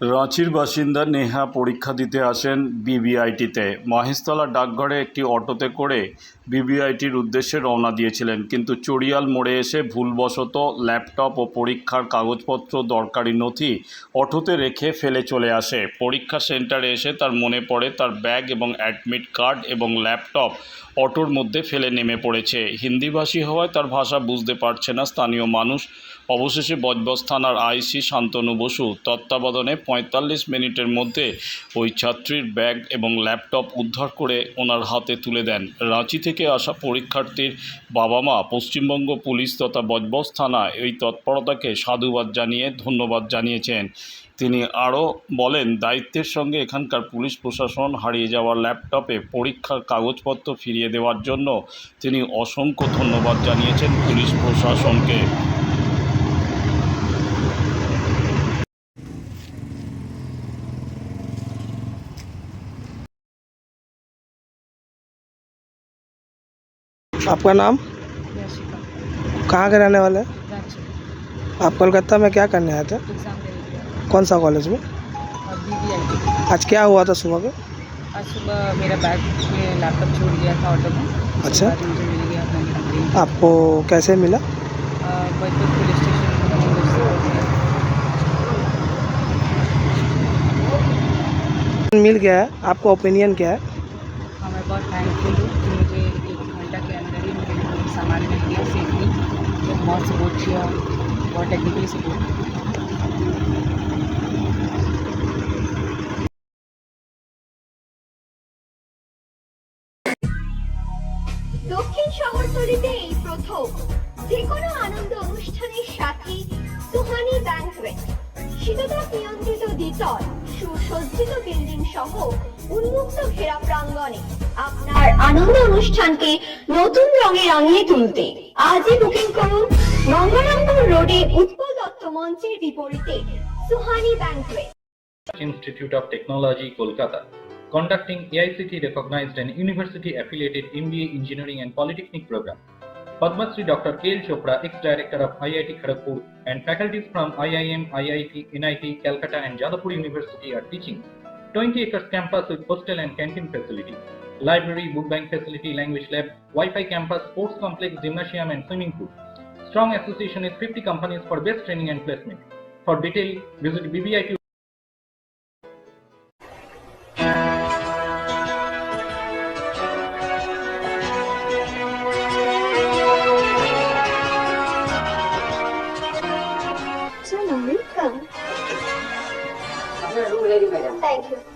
রাঁচির বাসিন্দা নেহা পরীক্ষা দিতে আসেন বিবিআইটিতে। মহেশতলা ডাকঘরে একটি অটোতে করে বিবিআইটির উদ্দেশ্যে রওনা দিয়েছিলেন, কিন্তু চড়িয়াল মোড়ে এসে ভুলবশত ল্যাপটপ ও পরীক্ষার কাগজপত্র, দরকারি নথি অটোতে রেখে ফেলে চলে আসে। পরীক্ষা সেন্টারে এসে তার মনে পড়ে তার ব্যাগ এবং অ্যাডমিট কার্ড এবং ল্যাপটপ অটোর মধ্যে ফেলে নেমে পড়েছে। হিন্দিভাষী হওয়ায় তার ভাষা বুঝতে পারছে না স্থানীয় মানুষ। অবশেষে বজবজ থানার আইসি শান্তনু বসু তত্ত্বাবধানে পঁয়তাল্লিশ মিনিটের মধ্যে ওই ছাত্রীর ব্যাগ এবং ল্যাপটপ উদ্ধার করে ওনার হাতে তুলে দেন। রাঁচি থেকে আসা পরীক্ষার্থীর বাবা মা পশ্চিমবঙ্গ পুলিশ তথা বজবজ থানা এই তৎপরতাকে সাধুবাদ জানিয়ে ধন্যবাদ জানিয়েছেন। তিনি আরও বলেন, দায়িত্বের সঙ্গে এখানকার পুলিশ প্রশাসন হারিয়ে যাওয়া ল্যাপটপে পরীক্ষার কাগজপত্র ফিরিয়ে দেওয়ার জন্য তিনি অসংখ্য ধন্যবাদ জানিয়েছেন পুলিশ প্রশাসনকে। आपका नाम? कहाँ के रहने वाले हैं? आप कोलकाता में क्या करने आए थे? कौन सा कॉलेज में? आज क्या हुआ था सुबह को? आज सुबह मेरा बैग में लैपटॉप छूट गया था ऑटो में। अच्छा। मिल गया आपको कैसे मिला? पुलिस स्टेशन मिल गया है। आपका ओपिनियन क्या है? हाँ मैं बहुत थैंकफुल हूँ कि मुझे मुझे सामान मिल गया सेफली तो बहुत सपोर्ट किया बहुत टेक्निकली सपोर्ट দক্ষিণ শহরতলিতে এই প্রথম যে কোনো আনন্দ অনুষ্ঠানের সাথে সুহানি ব্যাংকুয়েট শীততাপ নিয়ন্ত্রিত দ্বিতল সুসজ্জিত বিল্ডিং সহ উন্মুক্ত ঘেরা প্রাঙ্গণে আপনার আনন্দ অনুষ্ঠানকে নতুন রঙে রাঙিয়ে তুলতে আজই বুকিং করুন গঙ্গারামপুর রোডে উৎপল দত্ত মঞ্চের বিপরীতে Suhani banquet Institute of Technology, Kolkata, conducting AICT recognized and university affiliated MBA Engineering and Polytechnic program. Padma Shri Dr. K.L. Chopra, ex-director of IIT Kharagpur, and faculties from IIM, IIT, NIT, Calcutta, and Jadavpur University are teaching 20 acres campus with hostel and canteen facility, library, book bank facility, language lab, Wi-Fi campus, sports complex, gymnasium and swimming pool. Strong association with 50 companies for best training and placement. For detail, visit BBIQ. Thank you.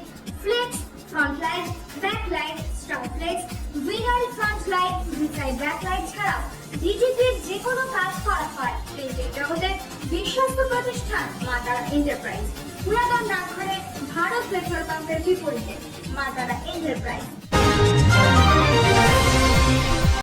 front light back light star light winner front light beside back light ছাড়াও ডিজিপির যে কোনো কাজ করা হয়। Printing জগতের বিশ্বস্ত প্রতিষ্ঠান মাতারা এন্টারপ্রাইজ। পুরাতন ডাকঘরে ভারত পেট্রোল পাম্পের বিপরীতে মাতারা এন্টারপ্রাইজ।